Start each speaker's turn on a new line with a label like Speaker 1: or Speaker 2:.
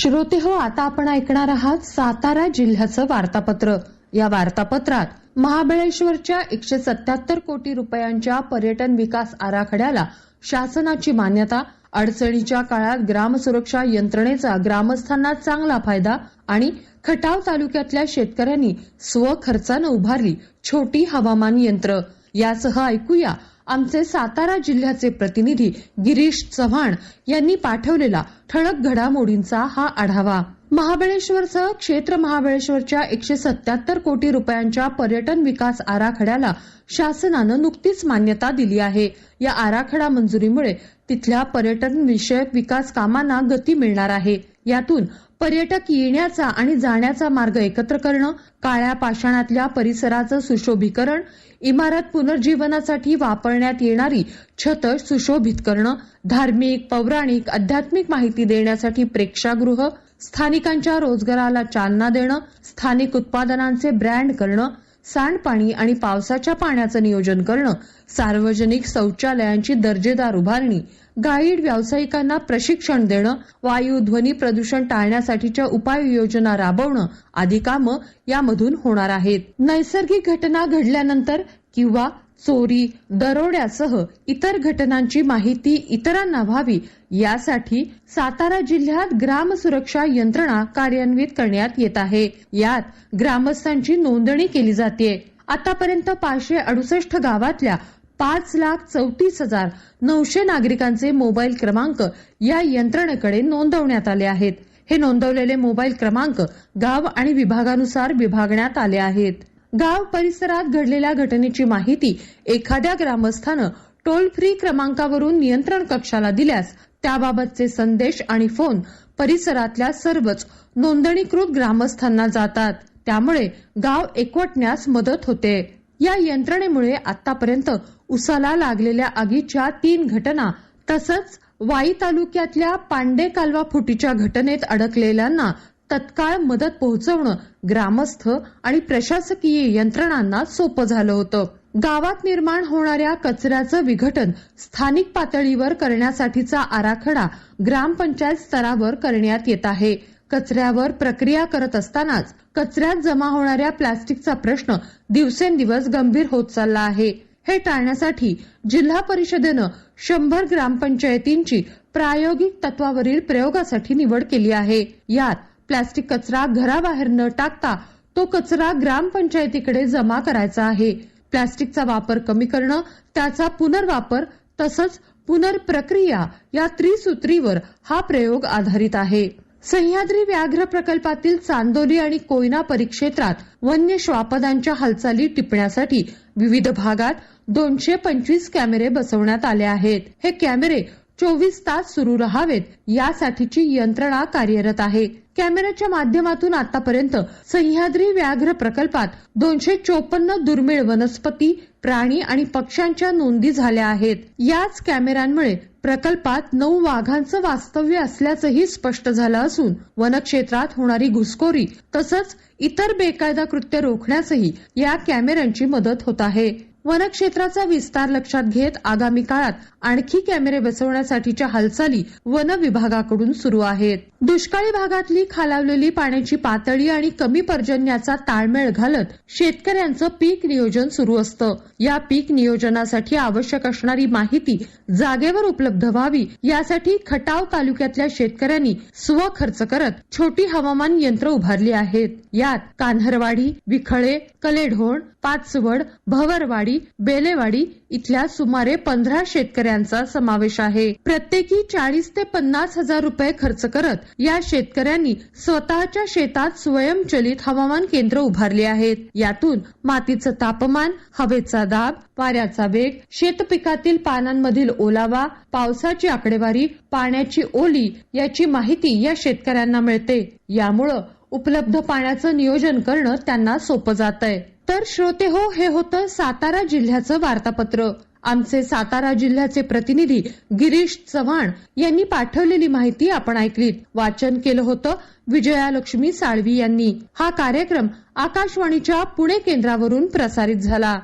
Speaker 1: श्रोते हो आता आपण ऐकणार आहात सातारा जिल्ह्याचं वार्तापत्र. या वार्तापत्रात महाबळेश्वरच्या एकशे सत्याहत्तर कोटी रुपयांच्या पर्यटन विकास आराखड्याला शासनाची मान्यता अडचणीच्या काळात ग्राम सुरक्षा यंत्रणेचा ग्रामस्थांना चांगला फायदा आणि खटाव तालुक्यातल्या शेतकऱ्यांनी स्वखर्चानं उभारली छोटी हवामान यंत्र. यासह ऐकूया आमचे सातारा जिल्ह्याचे प्रतिनिधी गिरीश चव्हाण यांनी पाठवलेला ठळक घडामोडींचा हा आढावा. महाबळेश्वरसह क्षेत्र महाबळेश्वरच्या एकशे सत्याहत्तर कोटी रुपयांच्या पर्यटन विकास आराखड्याला शासनानं नुकतीच मान्यता दिली आहे. या आराखडा मंजुरीमुळे तिथल्या पर्यटन विषयक विकास कामांना गती मिळणार आहे. यातून पर्यटक येण्याचा आणि जाण्याचा मार्ग एकत्र करणं काळ्या पाषाणातल्या परिसराचं सुशोभीकरण इमारत पुनर्जीवनासाठी वापरण्यात येणारी छत सुशोभित करणं धार्मिक पौराणिक आध्यात्मिक माहिती देण्यासाठी प्रेक्षागृह स्थानिकांच्या रोजगाराला चालना देणं स्थानिक उत्पादनांचे ब्रँड करणं सांडपाणी आणि पावसाच्या पाण्याचं नियोजन करणं सार्वजनिक शौचालयांची दर्जेदार उभारणी गाईड व्यावसायिकांना प्रशिक्षण देणं वायू ध्वनी प्रदूषण टाळण्यासाठीच्या उपाययोजना राबवणं आदी कामं यामधून होणार आहेत. नैसर्गिक घटना घडल्यानंतर किंवा चोरी दरोड्यासह इतर घटनांची माहिती इतरांना व्हावी यासाठी सातारा जिल्ह्यात ग्राम सुरक्षा यंत्रणा कार्यान्वित करण्यात येत आहे. यात ग्रामस्थांची नोंदणी केली जाते. आतापर्यंत पाचशे अडुसष्ट गावातल्या पाच लाख चौतीस हजार नऊशे नागरिकांचे मोबाईल क्रमांक या यंत्रणेकडे नोंदवण्यात आले आहेत. हे नोंदवलेले मोबाईल क्रमांक गाव आणि विभागानुसार विभागण्यात आले आहेत. गाव परिसरात घडलेल्या घटनेची माहिती एखाद्या ग्रामस्थानं टोल फ्री क्रमांकावरून नियंत्रण कक्षाला दिल्यास त्याबाबतचे संदेश आणि फोन परिसरातल्या सर्वच नोंदणीकृत ग्रामस्थांना जातात. त्यामुळे गाव एकवटण्यास मदत होते. या यंत्रणेमुळे आतापर्यंत उसाला लागलेल्या आगीच्या तीन घटना तसंच वाई तालुक्यातल्या पांडे कालवा फुटीच्या घटनेत अडकलेल्यांना तत्काळ मदत पोहोचवणं ग्रामस्थ आणि प्रशासकीय यंत्रणांना सोपं झालं होतं. गावात निर्माण होणाऱ्या कचऱ्याचं विघटन स्थानिक पातळीवर करण्यासाठीचा आराखडा ग्रामपंचायत स्तरावर करण्यात येत आहे. कचऱ्यावर प्रक्रिया करत असतानाच कचऱ्यात जमा होणाऱ्या प्लास्टिकचा प्रश्न दिवसेंदिवस गंभीर होत चालला आहे. हे टाळण्यासाठी जिल्हा परिषदेनं शंभर ग्रामपंचायतींची प्रायोगिक तत्वावरील प्रयोगासाठी निवड केली आहे. यात प्लास्टिक कचरा घराबाहेर न टाकता तो कचरा ग्रामपंचायतीकडे जमा करायचा आहे. प्लास्टिकचा वापर कमी करणं त्याचा पुनर्वापर तसंच पुनर्प्रक्रिया या त्रिसूत्रीवर हा प्रयोग आधारित आहे. सह्याद्री व्याघ्र प्रकल्पातील चांदोली आणि कोयना परिक्षेत्रात वन्य श्वापदांच्या हालचाली टिपण्यासाठी विविध भागात दोनशे पंचवीस कॅमेरे बसवण्यात आले आहेत. हे कॅमेरे चोवीस तास सुरू राहावेत यासाठीची यंत्रणा कार्यरत आहे. कॅमेऱ्याच्या माध्यमातून आतापर्यंत सह्याद्री व्याघ्र प्रकल्पात दोनशे चोपन्न दुर्मिळ वनस्पती प्राणी आणि पक्ष्यांच्या नोंदी झाल्या आहेत. याच कॅमेऱ्यांमुळे प्रकल्पात नऊ वाघांचं वास्तव्य असल्याचंही स्पष्ट झालं असून वनक्षेत्रात होणारी घुसखोरी तसंच इतर बेकायदा कृत्य रोखण्यासही या कॅमेऱ्यांची मदत होत आहे. वनक्षेत्राचा विस्तार लक्षात घेत आगामी काळात आणखी कॅमेरे बसवण्यासाठीच्या हालचाली वन विभागाकडून सुरू आहेत. दुष्काळी भागातली खालावलेली पाण्याची पातळी आणि कमी पर्जन्याचा ताळमेळ घालत शेतकऱ्यांचं पीक नियोजन सुरू असतं. या पीक नियोजनासाठी आवश्यक असणारी माहिती जागेवर उपलब्ध व्हावी यासाठी खटाव तालुक्यातल्या शेतकऱ्यांनी स्वखर्च करत छोटी हवामान यंत्र उभारली आहेत. यात कान्हरवाडी विखळे कलेढोण पाचवड भवरवाडी बेलेवाडी इथल्या सुमारे पंधरा शेतकऱ्यांचा समावेश आहे. प्रत्येकी चाळीस ते पन्नास हजार रुपये खर्च करत या शेतकऱ्यांनी स्वतःच्या शेतात स्वयंचलित हवामान केंद्र उभारले आहेत. यातून मातीचं तापमान हवेचा दाब वाऱ्याचा वेग शेतपिकातील पानांमधील ओलावा पावसाची आकडेवारी पाण्याची ओली याची माहिती या शेतकऱ्यांना मिळते. यामुळं उपलब्ध पाण्याचं नियोजन करणं त्यांना सोपं जात आहे तर श्रोते हो हे होतं सातारा जिल्ह्याचं वार्तापत्र. आमचे सातारा जिल्ह्याचे प्रतिनिधी गिरीश चव्हाण यांनी पाठवलेली माहिती आपण ऐकलीत. वाचन केलं होतं विजयालक्ष्मी साळवी यांनी. हा कार्यक्रम आकाशवाणीच्या पुणे केंद्रावरून प्रसारित झाला.